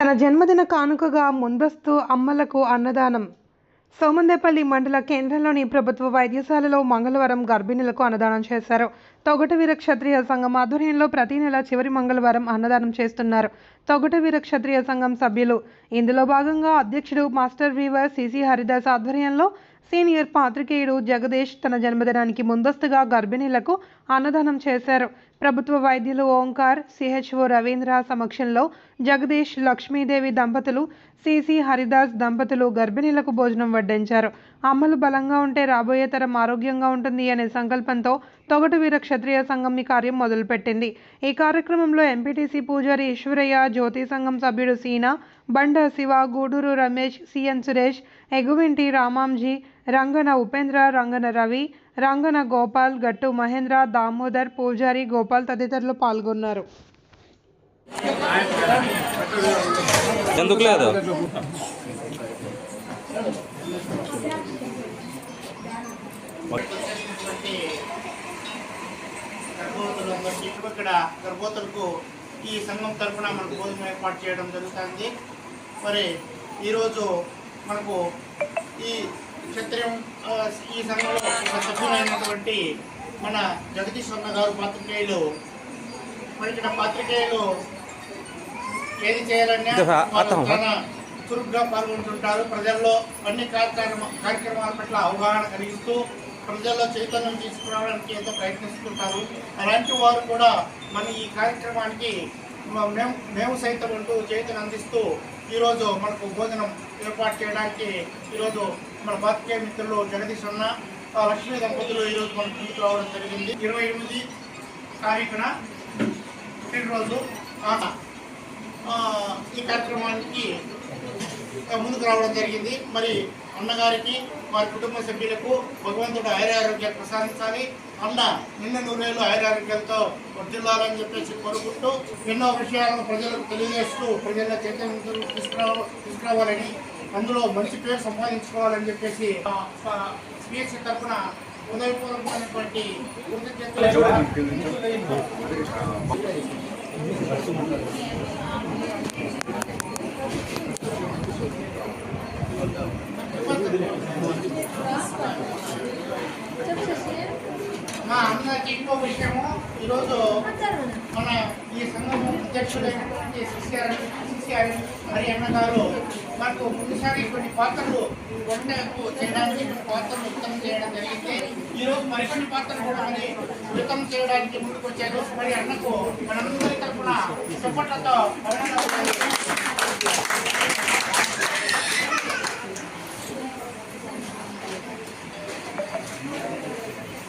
తన జన్మదిన కానుకగా ముందస్తు అమ్మలకు అన్నదానం. సోమందేపల్లి మండల కేంద్రంలోని ప్రభుత్వ వైద్యశాలలో మంగళవారం గర్భిణులకు అన్నదానం చేశారు. తొగటవీర క్షత్రియ సంఘం ఆధ్వర్యంలో ప్రతి నెల చివరి మంగళవారం అన్నదానం చేస్తున్నారు. తొగటవీర క్షత్రియ సంఘం సభ్యులు ఇందులో భాగంగా అధ్యక్షుడు మాస్టర్ వీవర్ సిసి హరిదాస్ ఆధ్వర్యంలో సీనియర్ పాత్రికేయుడు జగదీష్ తన జన్మదినానికి ముందస్తుగా గర్భిణీలకు అన్నదానం చేశారు. ప్రభుత్వ వైద్యులు ఓంకార్ సిహెచ్ఓ రవీంద్ర సమక్షంలో జగదీష్ లక్ష్మీదేవి దంపతులు సిసి హరిదాస్ దంపతులు గర్భిణీలకు భోజనం వడ్డించారు. అమ్మలు బలంగా ఉంటే రాబోయే తరం ఆరోగ్యంగా ఉంటుంది అనే సంకల్పంతో తొగటు వీర క్షత్రియ సంఘం ఈ కార్యం మొదలుపెట్టింది. ఈ కార్యక్రమంలో ఎంపీటీసీ పూజారి ఈశ్వరయ్య జ్యోతి సంఘం సభ్యుడు సీనా బండ శివ గూడూరు రమేష్ సిఎన్ సురేష్ ఎగువింటి రామాంజీ రంగన ఉపేంద్ర రంగన రవి రంగన గోపాల్ గట్టు మహేంద్ర దామోదర్ పూజారి గోపాల్ తదితరులు పాల్గొన్నారు. ఎందుకు లేదు? గర్భవతులందరికీ ఇక్కడ గర్భవతులకు ఈ సంఘం తరఫున మనకు భోజనం ఏర్పాటు చేయడం జరుగుతుంది మరి ఈరోజు మనకు ఈ క్షత్రియం ఈ సంఘంలో ఒక సభ్యులైనటువంటి మన జగదీష్ అన్న గారు పాత్రికేయులు మరి ఇక్కడ పాత్రికేయులు ఏది చేయాలన్నా. చాలా చురుగ్గా పాల్గొంటుంటారు ప్రజల్లో అన్ని కార్యక్రమ కార్యక్రమాల పట్ల అవగాహన కలిగిస్తూ ప్రజల్లో చైతన్యం తీసుకురావడానికి ఎంతో ప్రయత్నిస్తుంటారు. అలాంటి వారు కూడా మన ఈ కార్యక్రమానికి మేము మేము సైతం అంటూ చైతన్యం అందిస్తూ ఈరోజు మనకు భోజనం ఏర్పాటు చేయడానికి ఈరోజు మన పాత్రికేయ మిత్రులు జగదీష్ అన్న లక్ష్మీ దంపతులు ఈరోజు మనకు ముందుకు రావడం జరిగింది. ఇరవై ఎనిమిది తారీఖున పుట్టినరోజు ఈ కార్యక్రమానికి ముందుకు రావడం జరిగింది. మరి అన్నగారికి వారి కుటుంబ సభ్యులకు భగవంతుడు ఆయురారోగ్యాలు ప్రసాదించాలి. అన్న నిన్న నూరేళ్ళు ఆయురారోగ్యాలతో వర్ధిల్లాలని చెప్పేసి కోరుకుంటూ ఎన్నో విషయాలను ప్రజలకు తెలియజేస్తూ ప్రజల చైతన్యం తీసుకురావ తీసుకురావాలని అందులో మంచి పేరు సంపాదించుకోవాలని చెప్పేసి పిఎస్సి తరఫున ఉదయపూర్వకమైనటువంటి కృతజ్ఞతలు. మా అన్నకి ఇంకో విషయము ఈరోజు మన ఈ సంఘం అధ్యక్షుడైనటువంటి సిసిఆర్ సిసిఆర్ హరి అన్న గారు మనకు ముందుసారి కొన్ని పాత్రలు వంటకు చేయడానికి కొన్ని పాత్రలు ఉత్తమం చేయడం జరిగింది. ఈరోజు మరికొన్ని పాత్రలు కూడా మరి ఉత్తమం చేయడానికి ముందుకు వచ్చారు మరి అన్నకు మనందరి తరఫున చప్పట్లతో అభినందన